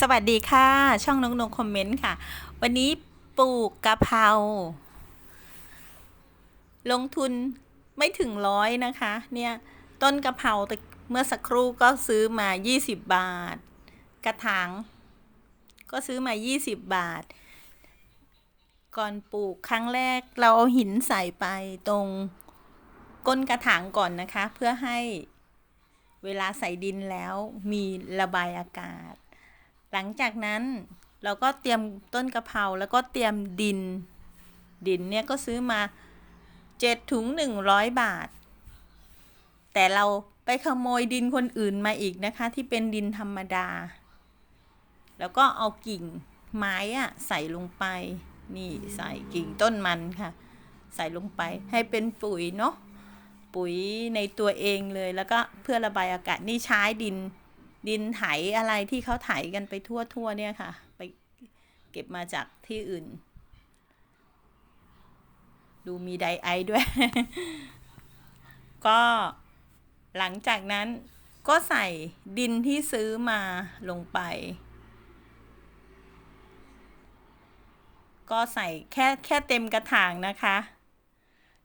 สวัสดีค่ะ ช่องน้องนงคอมเมนต์ค่ะ วันนี้ปลูกกะเพราลงทุนไม่ถึงร้อยนะคะ เนี่ย ต้นกะเพราแต่เมื่อสักครู่ก็ซื้อมา 20 บาท กระถางก็ซื้อมา 20 บาท ก่อนปลูกครั้งแรกเราเอาหินใส่ไปตรงก้นกระถางก่อนนะคะ เพื่อให้เวลาใส่ดินแล้วมีระบายอากาศ หลังจากนั้นเราก็เตรียมต้นกะเพราแล้วก็เตรียมดิน ดินเนี่ยก็ซื้อมาเจ็ดถุงหนึ่งร้อยบาท แต่เราไปขโมยดินคนอื่นมาอีกนะคะ ที่เป็นดินธรรมดา แล้วก็เอากิ่งไม้อะใส่ลงไป นี่ใส่กิ่งต้นมันค่ะ ใส่ลงไปให้เป็นปุ๋ยเนาะปุ๋ยในตัวเองเลยแล้วก็เพื่อระบายอากาศนี่ใช้ดิน ดินไถอะไรที่เขาไถกันไปทั่วๆเนี่ยค่ะ ไปเก็บมาจากที่อื่น ดูมีไดไอด้วย ก็หลังจากนั้นก็ใส่ดินที่ซื้อมาลงไป ก็ใส่แค่แค่เต็มกระถางนะคะ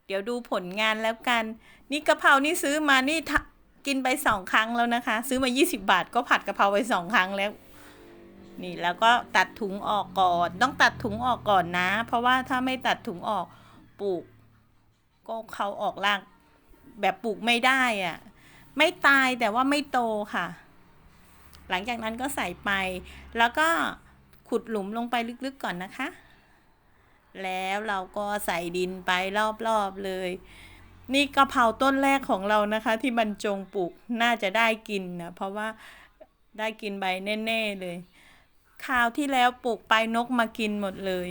เดี๋ยวดูผลงานแล้วกัน นี่กะเพรานี่ซื้อมานี่ กินไปสองครั้งแล้วนะคะ ซื้อมา 20 บาทก็ผัดกะเพราไปสองครั้งแล้ว นี่แล้วก็ตัดถุงออกก่อน ต้องตัดถุงออกก่อนนะ เพราะว่าถ้าไม่ตัดถุงออกปลูก ก็เขาออกรากแบบปลูกไม่ได้อะไม่ตายแต่ว่าไม่โตค่ะ หลังจากนั้นก็ใส่ไป แล้วก็ขุดหลุมลงไปลึกๆก่อนนะคะ แล้วเราก็ใส่ดินไปรอบๆเลย นี่กะเพราต้นแรกของเรานะคะ ที่บรรจงปลูกน่าจะได้กินนะเพราะว่าได้กินใบแน่ๆเลยคราวที่แล้วปลูกไปนกมากินหมดเลย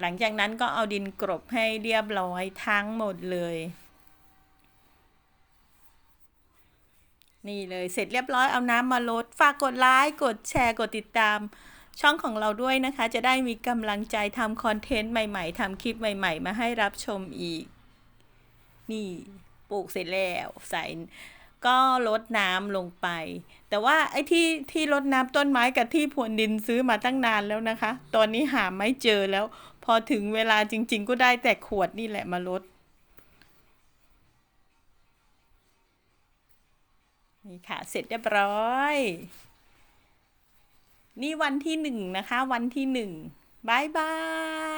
หลังจากนั้นก็เอาดินกรบให้เรียบร้อยทั้งหมดเลย นี่เลยเสร็จเรียบร้อยเอาน้ำมาลดฝากกดไลค์กดแชร์กดติดตาม ช่องของเราด้วยนะคะ จะได้มีกำลังใจทำคอนเทนต์ใหม่ ๆทำคลิปใหม่ ๆ มาให้รับชมอีก นี่ปลูกเสร็จแล้วใส่ก็ลดน้ำลงไป แต่ว่าไอ้ที่ที่ลดน้ำต้นไม้กับที่พรวนดินซื้อมาตั้งนานแล้วนะคะ ตอนนี้หาไม่เจอแล้ว พอถึงเวลาจริง ๆ ก็ได้แต่ขวดนี่แหละมาลด นี่ค่ะ เสร็จเรียบร้อย นี่วันที่หนึ่งนะคะ วันที่หนึ่งบายบา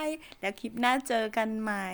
ย แล้วคลิปหน้าเจอกันใหม่